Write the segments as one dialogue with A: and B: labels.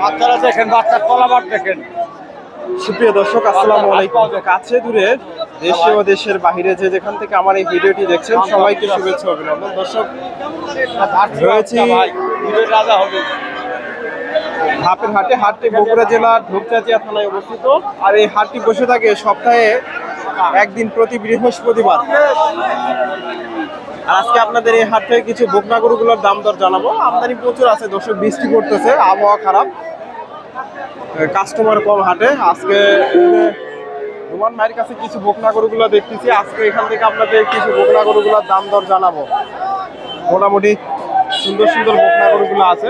A: বাচ্চারা দেখেন বাচ্চার তলাবার দেখেন।
B: সুপ্রিয় দর্শক আসসালামু আলাইকুম। কাছে দূরে দেশে ও দেশের বাইরে যে যেখান থেকে আমার এই ভিডিওটি দেখছেন সবাইকে শুভেচ্ছা অভিনন্দন। দর্শক রয়েছি
A: রাজা হবে।
B: ধাপের হাটে হাটটি বগুড়া জেলার ধূপচাচিয়া থানায় অবস্থিত। আর এই হাটটি বসে থাকে সপ্তাহে একদিন প্রতি বৃহস্পতিবার। আর আজকে আপনাদের এই হাট থেকে কিছু বকনা গরুগুলোর দাম দর জানাব। আমদানি প্রচুর আছে, দর্শক, বৃষ্টি পড়তেছে, আবহাওয়া খারাপ। কাস্টমার কম হাটে। আজকে রোমান মায়ের কাছে কিছু বকনা গরুগুলো দেখতেছি। আজকে এখান থেকে আপনাদের কিছু বকনা গরুগুলোর দাম দর জানাব। মোটামুটি সুন্দর সুন্দর বকনা গরুগুলো আছে।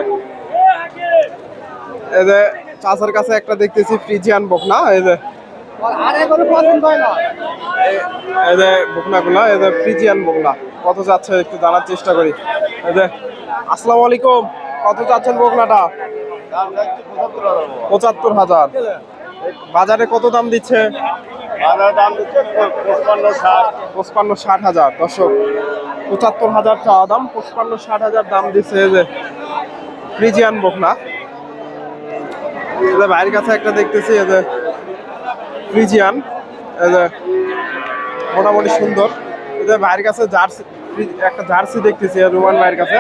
B: এই যে চাচার কাছে একটা দেখতেছি, ফ্রিজিয়ান বোকনা। এই যে এই- এই যে বকনাগুলা এই ফ্রিজিয়ান বকনা কত যাচ্ছে একটু জানার চেষ্টা করি। আসসালামু আলাইকুম কত বকনাটা? পঁচাত্তর হাজার। বাজারে কত দাম দিচ্ছে?
A: দাম দিচ্ছে পঁচপান্ন ষাট।
B: হাজার দর্শক। পঁচাত্তর হাজার চাওয়া দাম পঁচপান্ন ষাট হাজার দাম দিচ্ছে এই যে ফ্রিজিয়ান বকনা। যে কাছে একটা দেখতেছি এই যে ফ্রিজিয়ান। মোটামুটি সুন্দর। যে ভাইয়ের কাছে জার্সি একটা জার্সি দেখতেছি রুমান ভাইয়ের কাছে।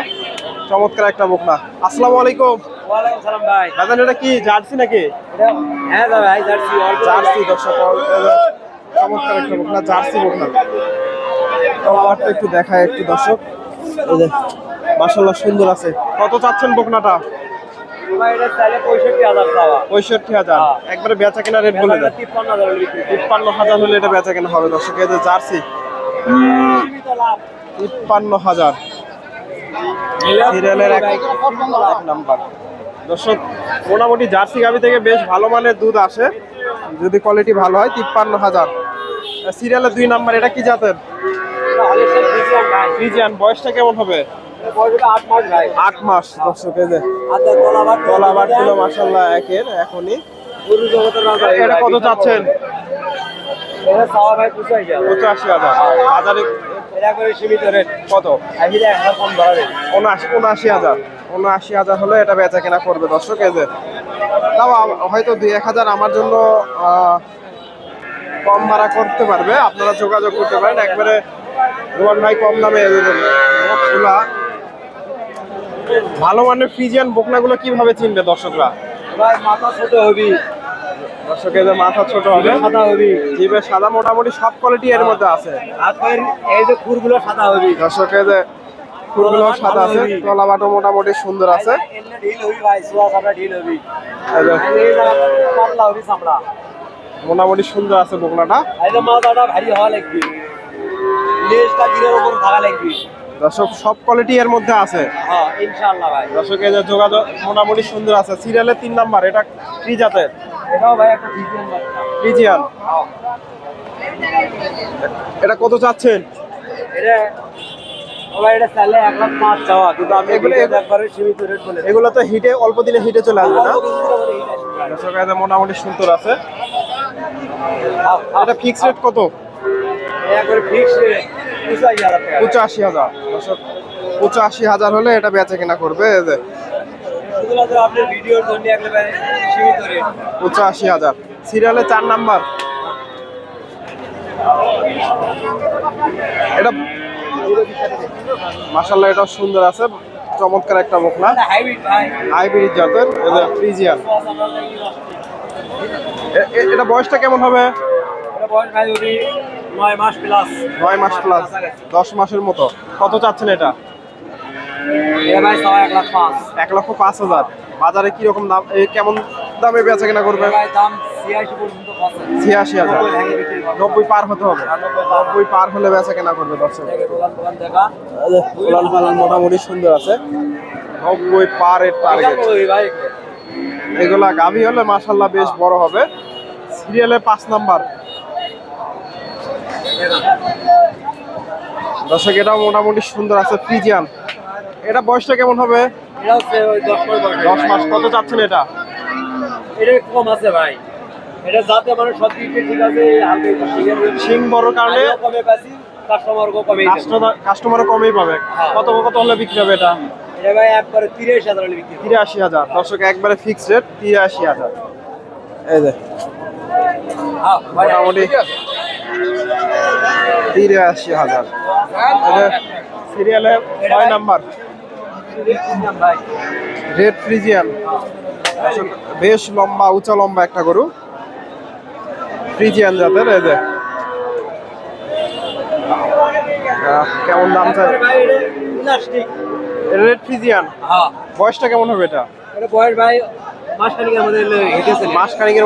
B: চমৎকার একটা বকনা। আসসালামু আলাইকুম।
A: ওয়ালাইকুম সালাম ভাই।
B: দাদা এটা কি জার্সি নাকি?
A: হ্যাঁ দাদা ভাই যাচ্ছি
B: জার্সি দর্শক চমৎকার একটা বকনা জার্সি বকনা। একটু দেখায় একটু দর্শক। মাশাল্লাহ সুন্দর আছে। কত চাচ্ছেন বকনাটা?
A: পঁয়ষট্টি হাজার
B: হাজার। একবারে বেচা কেনা রেট বলে দেন।
A: তিপ্পান্ন হাজার
B: হলে এটা বেচা কেনা হবে। দর্শক এই যে জার্সি। তিপ্পান্ন হাজার। সিরিয়ালের এক এক নাম্বার। দর্শক মোটামুটি জার্সি গাভি থেকে বেশ ভালো মানের দুধ আসে। যদি কোয়ালিটি ভালো হয় তিপ্পান্ন হাজার। সিরিয়ালের দুই নাম্বার এটা কি জাতের?
A: ফ্রিজিয়ান
B: বয়সটা কেমন হবে?
A: আট মাস
B: দর্শক এই যে
A: তলাবার
B: বাটগুলো মাসাল্লাহ একের এখনই। এটা কত চাচ্ছেন? পঁচাশি হাজার। কত? উনআশি হাজার। উনআশি হাজার হলে এটা বেচা কেনা করবে দর্শক এই যে। তাও হয়তো দুই এক হাজার আমার জন্য কম ভাড়া করতে পারবে। আপনারা যোগাযোগ করতে পারেন। একবারে রোমান ভাই কম দামে বকগুলা ভালো মানের ফ্রিজিয়ান বকনাগুলো কীভাবে চিনবে দর্শকরা?
A: মাথা ছোট হবি।
B: দর্শকের যে মাথা ছোট হবে।
A: সাদা হবি।
B: জিভে সাদা মোটামুটি সব কোয়ালিটি এর মধ্যে আছে।
A: আর এই যে খুরগুলো সাদা হবি।
B: দর্শকের যে সাদা আছে তলা বাটো মোটামুটি সুন্দর আছে।
A: ঢিল হবি ভাই সোয়া সামরা ঢিল হবি।
B: এই যে
A: এই জায়গাটা পাতলা হবি সামরা
B: মোটামুটি সুন্দর আছে বকনাটা।
A: এই যে মাথাটা ভারী হওয়া লাগবি। লেজটা গিরের উপর থাকা লাগবি।
B: দর্শক সব কোয়ালিটি এর মধ্যে আছে।
A: হ্যাঁ ইনশাআল্লাহ ভাই।
B: দর্শকের যে যোগাযোগ মোটামুটি সুন্দর আছে। সিরিয়ালের তিন নাম্বার এটা কি জাতের?
A: এটাও ভাই একটা
B: ফ্রিজিয়ান
A: হ্যাঁ।
B: এটা কত চাচ্ছেন?
A: এটা
B: এগুলো- তো হিটে অল্প দিনে হিটে চলে আসবে না? যে মোটামুটি সুন্দর আছে।
A: হাফ।
B: এটা ফিক্স রেট কত?
A: একবারে ফিক্স রেট পঁচাশি হাজার।
B: পঁচাশি হাজার হলে এটা বেচা কেনা করবে পঁচাশি হাজার। সিরিয়ালে চার নাম্বার। এটা মাসাল্লাহ এটা সুন্দর আছে। চমৎকার একটা
A: মুখ না?
B: হাইব্রিড জাতের এটা ফ্রিজিয়ান। এটা বয়সটা কেমন হবে?
A: এটা বয়স ভাই যদি নয় মাস প্লাস
B: নয় মাস প্লাস দশ মাসের মতো। কত চাচ্ছেন এটা?
A: এক
B: লক্ষ পাঁচ হাজার। বাজারে কীরকম দাম কেমন দামে বেচা কেনা করবে?
A: ছিয়াশি
B: হাজার।
A: নব্বই
B: পার হতে হবে। নব্বই পার। হলে বেচা কেনা করবে দর্শক। মোটামুটি সুন্দর আছে। নব্বই পার এর টার্গেট এগুলা গাভি হলে মাসাল্লাহ বেশ বড় হবে। সিরিয়ালের পাঁচ নাম্বার। দর্শক এটাও মোটামুটি সুন্দর আছে ফ্রিজিয়ান। এটা বয়সটা কেমন হবে?
A: দশ মাস
B: কত চাচ্ছেন এটা?
A: এটা কম আছে ভাই। এটা যাতে মানে সব দিক ঠিক আছে হালকা একটু শিখে
B: শিং বড় কারণে
A: কমে পাচ্ছি কাস্টমার কমে
B: কমই পাবে।
A: হ্যাঁ।
B: কত কত হলে বিক্রি হবে এটা?
A: এটা ভাই একবারে তিরিশ হাজার হলে বিক্রি
B: তিরাশি হাজার। দর্শক একবারে ফিক্সড রেট তিরাশি হাজার। এই যে।
A: হ্যাঁ
B: মোটামুটি তিরাশি হাজার। সিরিয়ালে ছয় নাম্বার? Red Friesian. বেশ লম্বা উঁচা লম্বা একটা গরু। ফ্রিজিয়ান জাতের এই যে। কেমন দাম চাই? Red Friesian.
A: হ্যাঁ।
B: বয়সটা কেমন হবে এটা?
A: এটা বয়স ভাই মাস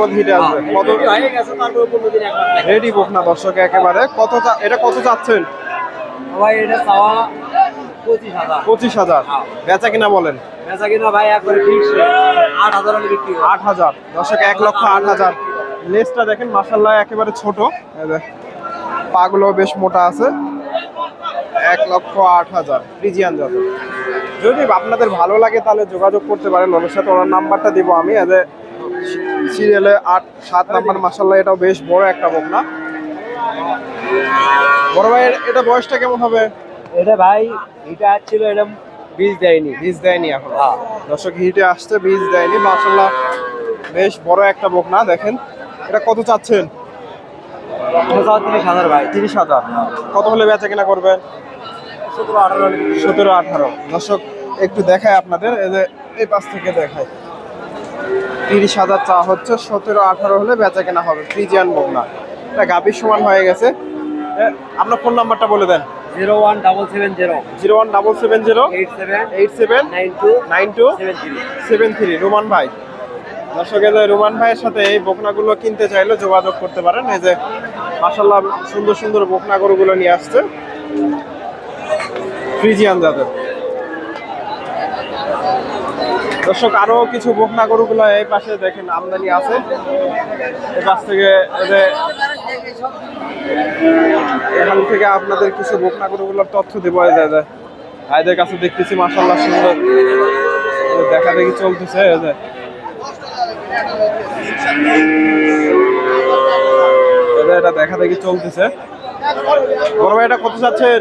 A: মধ্যে
B: হিটে আসবে। কত
A: হয়ে।
B: রেডি বোক না দর্শক একেবারে। কত এটা কত চাচ্ছেন?
A: ভাই এটা চাওয়া পঁচিশ হাজার। হ্যাঁ।
B: বেচা কিনা বলেন?
A: বেচা কিনা ভাই একবারে আট হাজার হলে বিক্রি
B: আট হাজার। দর্শক এক লক্ষ আট হাজার। দেখেন মাসাল্লাহ একেবারে ছোট। পাগুলো বেশ মোটা আছে। এক লক্ষ আট হাজার। ফ্রিজিয়ান যদি আপনাদের ভালো লাগে তাহলে যোগাযোগ করতে পারেন। ওনার সাথে ওনার নাম্বারটা দিব আমি। এদের সিরিয়ালে আট সাত নাম্বার মাসাল্লাহ এটাও বেশ বড় একটা বকনা। বড় ভাইয়ের এটা বয়সটা কেমন হবে?
A: এটা ভাই এটা ছিল এটা বীজ দেয়নি।
B: বীজ দেয়নি এখন।
A: হ্যাঁ।
B: দর্শক হিটে আসছে বীজ দেয়নি মাসাল্লাহ বেশ বড় একটা বকনা দেখেন। এটা কত চাচ্ছেন?
A: তিরিশ হাজার ভাই।
B: তিরিশ হাজার। কত হলে বেচা কিনা করবেন
A: সতেরো আঠারো
B: সতেরো আঠারো। দর্শক একটু দেখায় আপনাদের এই যে এই পাশ থেকে দেখায় তিরিশ হাজার চা হচ্ছে সতেরো আঠারো হলে বেচা কেনা হবে ফ্রিজিয়ান বকনা এটা গাভীর সমান হয়ে গেছে। আপনার ফোন নাম্বারটা বলে দেন।
A: Zero one double seven zero.
B: Zero one double seven zero.
A: Eight seven.
B: Eight seven.
A: Nine two.
B: Nine two.
A: Seven three.
B: Seven three. Roman ভাই। রোমান ভাইয়ের সাথে এই বকনাগুলো কিনতে চাইলে যোগাযোগ করতে পারেন। এই যে মাসাল্লাহ সুন্দর সুন্দর বকনা গরুগুলো নিয়ে আসছে। ফ্রিজিয়ান জাতের। দর্শক, আরও কিছু বকনা গরুগুলো এই পাশে দেখেন, আমদানি আছে। থেকে এখান থেকে আপনাদের কিছু বকনা গরুগুলোর তথ্য দেবো। ভাইদের কাছে দেখতেছি মাসাল্লাহ সুন্দর। দেখা দেখি চলতেছে এটা দেখা দেখি চলতেছে। বড় ভাই, এটা কত চাচ্ছেন?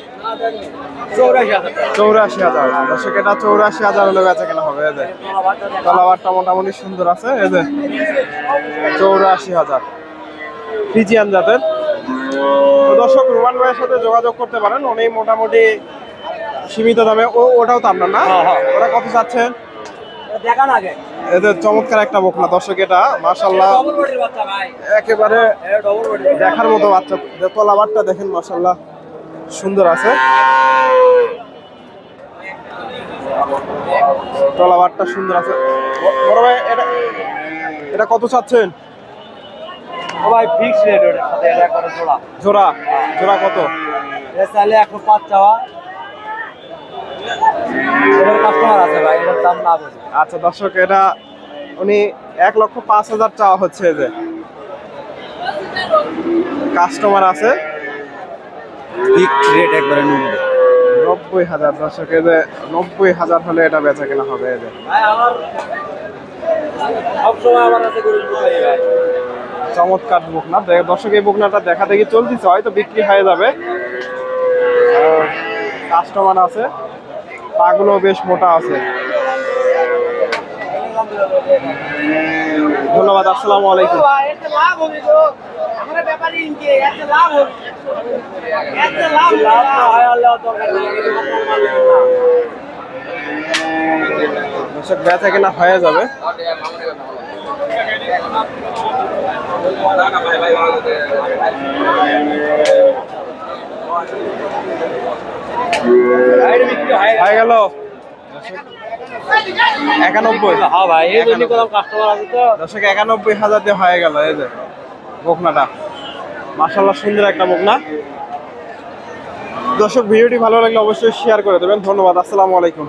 A: চৌরাশি হাজার। টাকা।
B: চৌরাশি হাজার দর্শক এটা চৌরাশি হাজার হলে বেচা কেনা হবে
A: দেখো।
B: তলাবারটা মোটামুটি সুন্দর আছে এই যে। চৌরাশি হাজার। ফিজিয়ান জাতের। দর্শক রোমান ভাইয়ের সাথে যোগাযোগ করতে পারেন উনি মোটামুটি সীমিত দামে। ও ওটাও তো আপনার না?
A: হ্যাঁ, হ্যাঁ।
B: ওরা কত চাচ্ছেন
A: দেখান আগে।
B: এদের চমৎকার একটা বকনা দর্শক এটা
A: ভাই।
B: একেবারে দেখার মতো বাচ্চা। তলাবারটা দেখেন মার্শাল্লাহ সুন্দর আছে। তলাবারটা সুন্দর আছে। বড় ভাই এটা এটা কত চাচ্ছেন?
A: ও ভাই ফিক্স রেট ওটার সাথে এটা একবারে জোড়া।
B: জোড়া? জোড়া কত?
A: এটা চাইলে একশো পাঁচ চাওয়া। এটার কাস্টমার আছে ভাই এটার দাম না বলি।
B: আচ্ছা দর্শক এটা উনি এক লক্ষ পাঁচ হাজার চাওয়া হচ্ছে যে। কাস্টমার আছে।
A: রেট একবারে
B: নব্বই হাজার দর্শক যে নব্বই হাজার হলে এটা বেচা কেনা হবে এই যে। চমৎকার বকনা দর্শক এই বকনাটা দেখা দেখি চলতেছে হয়তো বিক্রি হয়ে যাবে। কাস্টমার আছে পাগুলো বেশ মোটা আছে। ধন্যবাদ আসসালামু আলাইকুম।
A: হয় না
B: কেনা হয়ে যাবে।
A: হয়ে
B: গেল। একানব্বই।
A: হ্যাঁ ভাই এই জন্য কাস্টমার আছে তো।
B: দর্শক একানব্বই হাজার দিয়ে হয়ে গেল এই যে বকনাটা। মাশাল্লাহ সুন্দর একটা বকনা দর্শক, ভিডিওটি ভালো লাগলে অবশ্যই শেয়ার করে দেবেন। ধন্যবাদ, আসসালামু আলাইকুম।